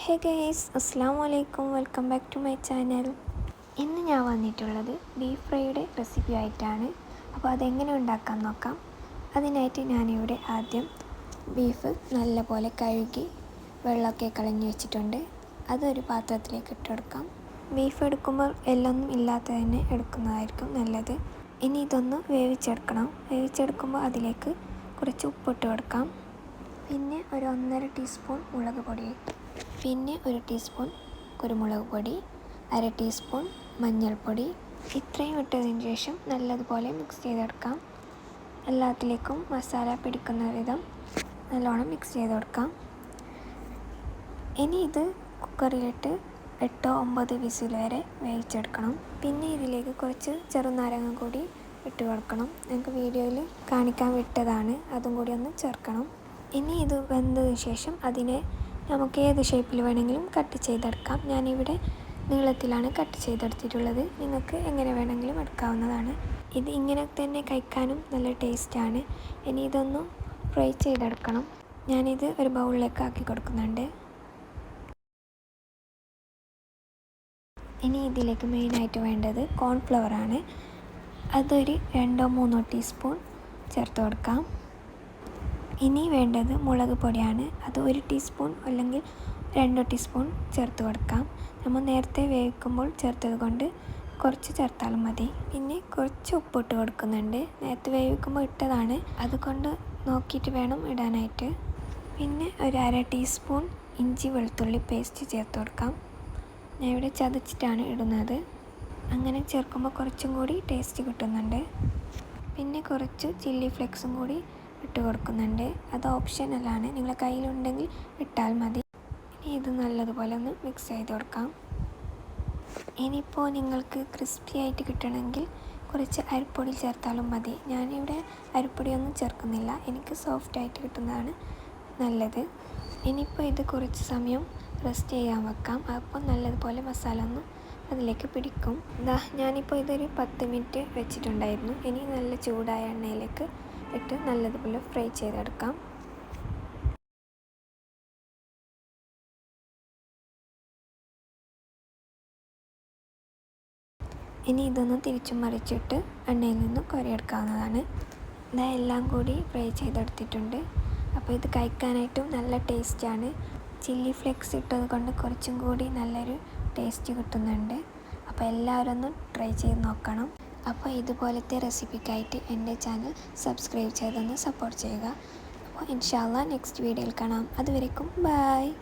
ഹേ guys അസ്സാം വലൈക്കും welcome back to my channel. ഇന്ന് ഞാൻ വന്നിട്ടുള്ളത് ബീഫ് ഫ്രൈയുടെ റെസിപ്പി ആയിട്ടാണ്. അപ്പോൾ അതെങ്ങനെ ഉണ്ടാക്കാൻ നോക്കാം. അതിനായിട്ട് ഞാനിവിടെ ആദ്യം ബീഫ് നല്ലപോലെ കഴുകി വെള്ളമൊക്കെ കളഞ്ഞു വെച്ചിട്ടുണ്ട്. അതൊരു പാത്രത്തിലേക്ക് ഇട്ട് ഇട്ടെടുക്കാം ബീഫ് എടുക്കുമ്പോൾ എല്ലൊന്നും ഇല്ലാത്ത തന്നെ എടുക്കുന്നതായിരിക്കും നല്ലത്. ഇനി ഇതൊന്ന് വേവിച്ചെടുക്കണം. വേവിച്ചെടുക്കുമ്പോൾ അതിലേക്ക് കുറച്ച് ഉപ്പിട്ട് കൊടുക്കാം. പിന്നെ ഒരു ഒന്നര ടീസ്പൂൺ മുളക് പൊടി പിന്നെ ഒരു ടീസ്പൂൺ കുരുമുളക് പൊടി അര ടീസ്പൂൺ മഞ്ഞൾപ്പൊടി. ഇത്രയും ഇട്ടതിന് ശേഷം നല്ലതുപോലെ മിക്സ് ചെയ്തെടുക്കാം. എല്ലാത്തിലേക്കും മസാല പിടിക്കുന്ന വിധം നല്ലോണം മിക്സ് ചെയ്ത് കൊടുക്കാം ഇനി ഇത് കുക്കറിലിട്ട് എട്ടോ ഒമ്പത് വിസിൽ വരെ വേവിച്ചെടുക്കണം. പിന്നെ ഇതിലേക്ക് കുറച്ച് ചെറുനാരങ്ങ കൂടി ഇട്ട് കൊടുക്കണം. ഞങ്ങൾക്ക് വീഡിയോയിൽ കാണിക്കാൻ വിട്ടതാണ്. അതും കൂടി ഒന്ന് ചേർക്കണം. ഇനി ഇത് വെന്തതിന് ശേഷം അതിനെ നമുക്ക് ഏത് ഷേപ്പിൽ വേണമെങ്കിലും കട്ട് ചെയ്തെടുക്കാം. ഞാനിവിടെ നീളത്തിലാണ് കട്ട് ചെയ്തെടുത്തിട്ടുള്ളത്. നിങ്ങൾക്ക് എങ്ങനെ വേണമെങ്കിലും എടുക്കാവുന്നതാണ്. ഇത് ഇങ്ങനെ തന്നെ കഴിക്കാനും നല്ല ടേസ്റ്റാണ് ഇനി ഇതൊന്ന് ഫ്രൈ ചെയ്തെടുക്കണം. ഞാനിത് ഒരു ബൗളിലേക്ക് ആക്കി കൊടുക്കുന്നുണ്ട്. ഇനി ഇതിലേക്ക് മെയിനായിട്ട് വേണ്ടത് കോൺഫ്ലവറാണ് അതൊരു രണ്ടോ മൂന്നോ ടീസ്പൂൺ ചേർത്ത് കൊടുക്കാം. ഇനി വേണ്ടത് മുളക് പൊടിയാണ്. അത് ഒരു ടീസ്പൂൺ അല്ലെങ്കിൽ രണ്ട് ടീസ്പൂൺ ചേർത്ത് കൊടുക്കാം. നമ്മൾ നേരത്തെ വേവിക്കുമ്പോൾ ചേർത്തത് കൊണ്ട് കുറച്ച് ചേർത്താലും മതി. പിന്നെ കുറച്ച് ഉപ്പിട്ട് കൊടുക്കുന്നുണ്ട്. നേരത്തെ വേവിക്കുമ്പോൾ ഇട്ടതാണ്. അതുകൊണ്ട് നോക്കിയിട്ട് വേണം ഇടാനായിട്ട്. പിന്നെ ഒരു അര ടീസ്പൂൺ ഇഞ്ചി വെളുത്തുള്ളി പേസ്റ്റ് ചേർത്ത് കൊടുക്കാം. ഞാൻ ഇവിടെ ചതച്ചിട്ടാണ് ഇടുന്നത്. അങ്ങനെ ചേർക്കുമ്പോൾ കുറച്ചും കൂടി ടേസ്റ്റ് കിട്ടുന്നുണ്ട്. പിന്നെ കുറച്ച് ചില്ലി ഫ്ലെക്സും കൂടി ഇട്ട് കൊടുക്കുന്നുണ്ട്. അത് ഓപ്ഷനലാണ് നിങ്ങളെ കയ്യിലുണ്ടെങ്കിൽ ഇട്ടാൽ മതി. ഇനി ഇത് നല്ലതുപോലെ ഒന്ന് മിക്സ് ചെയ്ത് കൊടുക്കാം. ഇനിയിപ്പോൾ നിങ്ങൾക്ക് ക്രിസ്പി ആയിട്ട് കിട്ടണമെങ്കിൽ കുറച്ച് അരിപ്പൊടി ചേർത്താലും മതി. ഞാനിവിടെ അരിപ്പൊടിയൊന്നും ചേർക്കുന്നില്ല. എനിക്ക് സോഫ്റ്റ് ആയിട്ട് കിട്ടുന്നതാണ് നല്ലത്. ഇനിയിപ്പോൾ ഇത് കുറച്ച് സമയം റെസ്റ്റ് ചെയ്യാൻ വെക്കാം. അപ്പോൾ നല്ലതുപോലെ മസാല ഒന്ന് അതിലേക്ക് പിടിക്കും. ഞാനിപ്പോൾ ഇതൊരു പത്ത് മിനിറ്റ് വെച്ചിട്ടുണ്ടായിരുന്നു. ഇനി നല്ല ചൂടായ എണ്ണയിലേക്ക് ഇട്ട് നല്ലതുപോലെ ഫ്രൈ ചെയ്തെടുക്കാം. ഇനി ഇതൊന്ന് തിരിച്ചു മറിച്ചിട്ട് എണ്ണയിൽ നിന്ന് കുരയെടുക്കാവുന്നതാണ്. ഇതാ എല്ലാം കൂടി ഫ്രൈ ചെയ്തെടുത്തിട്ടുണ്ട്. അപ്പോൾ ഇത് കഴിക്കാനായിട്ടും നല്ല ടേസ്റ്റാണ്. ചില്ലി ഫ്ലേക്സ് ഇട്ടത് കൊണ്ട് കുറച്ചും കൂടി നല്ലൊരു ടേസ്റ്റ് കിട്ടുന്നുണ്ട്. അപ്പോൾ എല്ലാവരും ഒന്ന് ട്രൈ ചെയ്ത് നോക്കണം. അപ്പോൾ ഇതുപോലത്തെ റെസിപ്പിക്കായിട്ട് എന്റെ ചാനൽ സബ്സ്ക്രൈബ് ചെയ്തൊന്ന് സപ്പോർട്ട് ചെയ്യുക. അപ്പോൾ ഇൻഷാല്ല നെക്സ്റ്റ് വീഡിയോയിൽ കാണാം. അതുവരേക്കും ബായ്